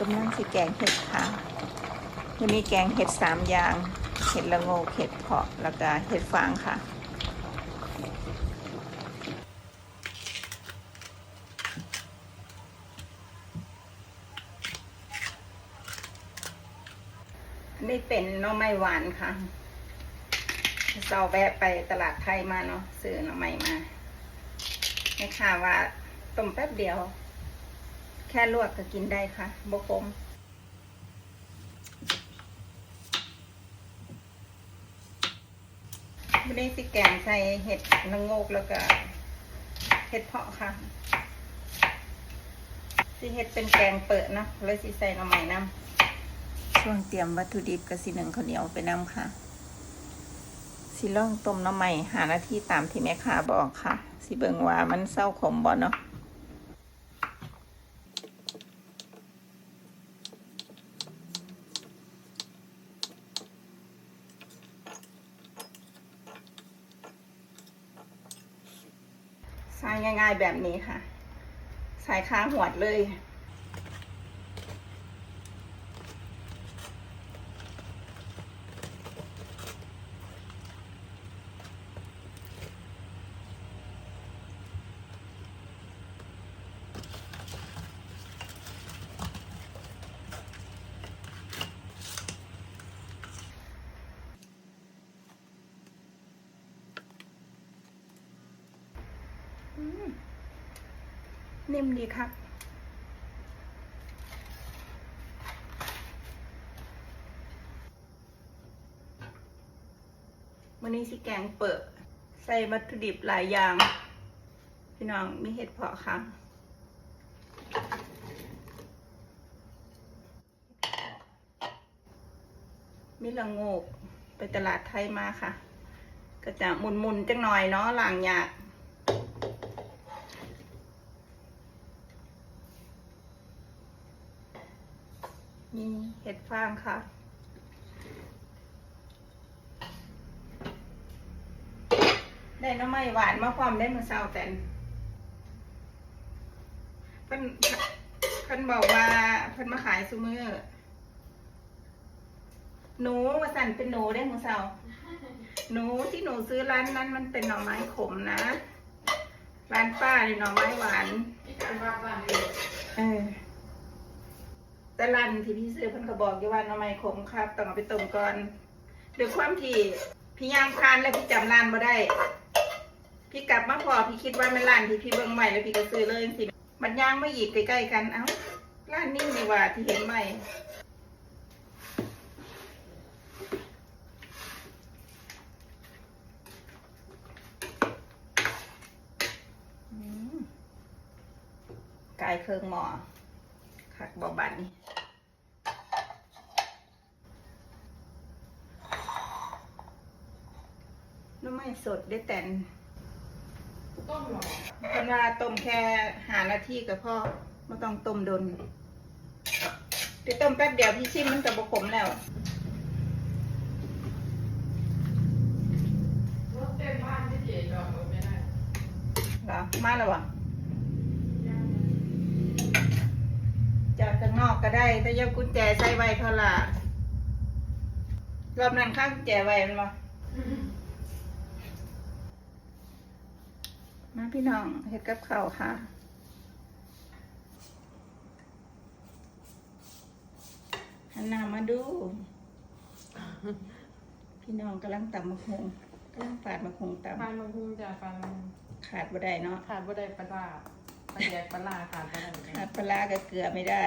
กำลังสิแกงเห็ดค่ะจะมีแกงเห็ดสามอย่าง เห็ดละโงกเห็ดเพาะแล้วก็เห็ดฟางค่ะ นี่เป็นน้อไม้หวานค่ะเราแวะไปตลาดไทยมาเนาะซื้อน้อไม้มาแม่ค่ะว่าต้มแป๊บเดียว แค่ลวกก็กินได้ค่ะบกมไม่ได้สิแกงใส่เห็ดละโงกแล้วก็เห็ดเพาะค่ะสิเห็ดเป็นแกงเปิดนะเลยสิใส่หน่อไม้น้ำช่วงเตรียมวัตถุดิบกับสิหนึ่งข้าวเหนียวไปนำค่ะ สิล่องต้มน้ำใหม่หานาทีตามที่แม่ค้าบอกค่ะ สิเบิงว่ามันเศร้าขมบ่เนาะ ใส่ง่าย ๆแบบนี้ค่ะ ใส่ค้างหัวดเลย นิ่มดีครับวันนี้สิแกงเปิด ใส่วัตถุดิบหลายอย่าง พี่น้องมีเห็ดเพาะค่ะมีละโงกไปตลาดไทยมาค่ะ ก็จะหมุนๆจังหน่อยเนาะหลังยาก มีเห็ดฟางค่ะ ได้น้ำไม้หวานมาพร้อมได้มือเศร้าแต่นเพิ่นเพิ่นบอกว่าเพิ่นมาขายซูมือหนูว่าสั่นเป็นหนูได้มือเศร้าหนูที่หนูซื้อร้านนั้นมันเป็นหน่อไม้ขมนะร้านป้าเนี่ยหน่อไม้หวานพี่การว่าบ้าเออ แต่ร้านที่พี่ซื้อเพิ่นก็บอกอยู่ว่าหน่อไม้ขมครับต้องเอาไปต้มก่อนด้วยความที่พี่ย่างพานแล้วพี่จำร้านบ่ได้ พี่กลับมาพอพี่คิดว่ามันร้านที่พี่เบิ่งใหม่แล้วพี่ก็ซื้อเลยสิมันย่างไม่หยิบใกล้ๆกันเอ้าร้านนี้ดีกว่าที่เห็นใหม่กายเครื่องหมอคักบอบันนี่ น้ำไม่สดได้แต่นต้มหรอเพิ่นว่าต้มแค่หานาทีกับพ่อไม่ต้องต้มดนเดี๋ยวต้มแป๊บเดียวพี่ชิมมันกับบขมแล้วรถเต็มบ้านที่เจ๋จอดรถไม่ได้เหรอมาแล้ววะจอดข้างนอกก็ได้ถ้ายังกุญแจใส่ไว้เท่าไหร่รอบนั้นข้างกุญแจไว้มันมา มาพี่น้องเฮ็ดกับข้าวค่ะ หันหน้ามาดู พี่น้องกำลังตำมะฮงกำลังปาดมะฮงตฟันมันพุ่งจากฟันมันำขาดบ่ได้เนาะ ขาดบ่ได้ปลาร้าปลาแยกปลาร้าขาดบ่ได้เหมือนกัขาดนปลาร้ากับเกลือไม่ได้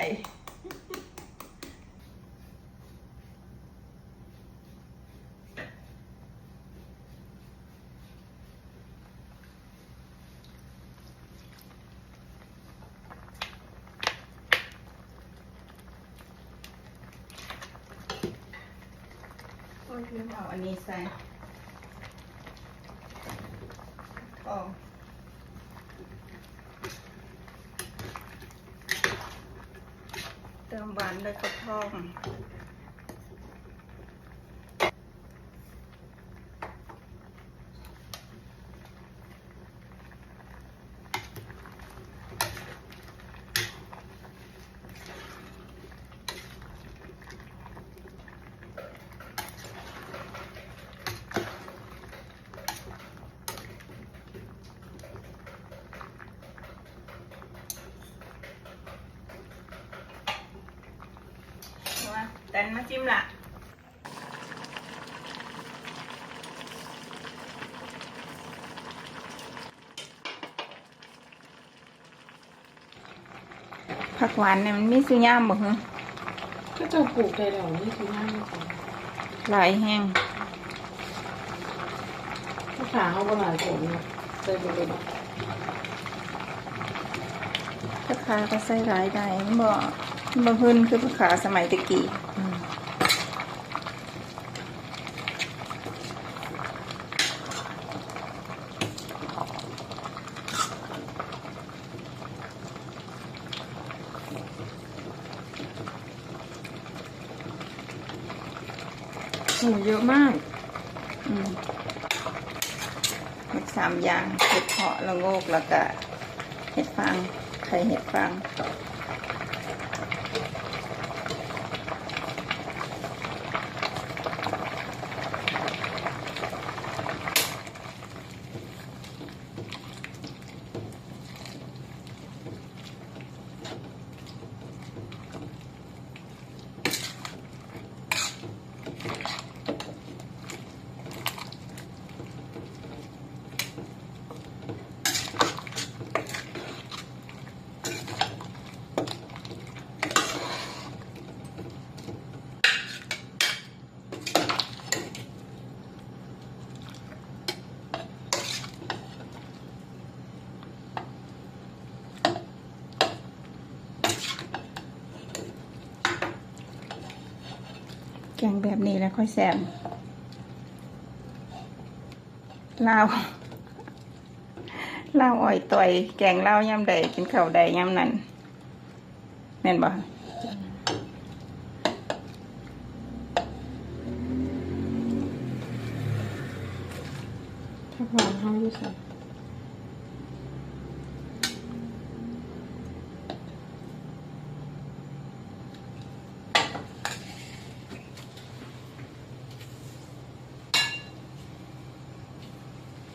ลืมเอาอันนี้ใส่กองเติมหวานด้วยกระทอง แต่มาจิ้มละผักหวานเนี่ยมันมีสุย่ามบ่ฮะก็จะปลูกได้แล้วนี่คือง่ายมากกว่าหลายแห้งถ้าขาเขาบนหลายผลเนี่ยใส่ไปเลยเนาะผักขาก็ใส่หลายได้มันบ่มัน บ่พื้นคือผักขาสมัยตะกี้อืมโอ้เยอะมากอืมเห็ดสามอย่าง เห็ดเพาะละโงกแล้วก็ เห็ดฟาง ไข่เห็ดฟาง แกงแบบนี้แล้วค่อยแซมลาวลาวอ่อยต่อยแกงลาวยำใดกินข้าวใดยำนั้นแม่นบ่ถ้าหวานเขาอยู่ใส่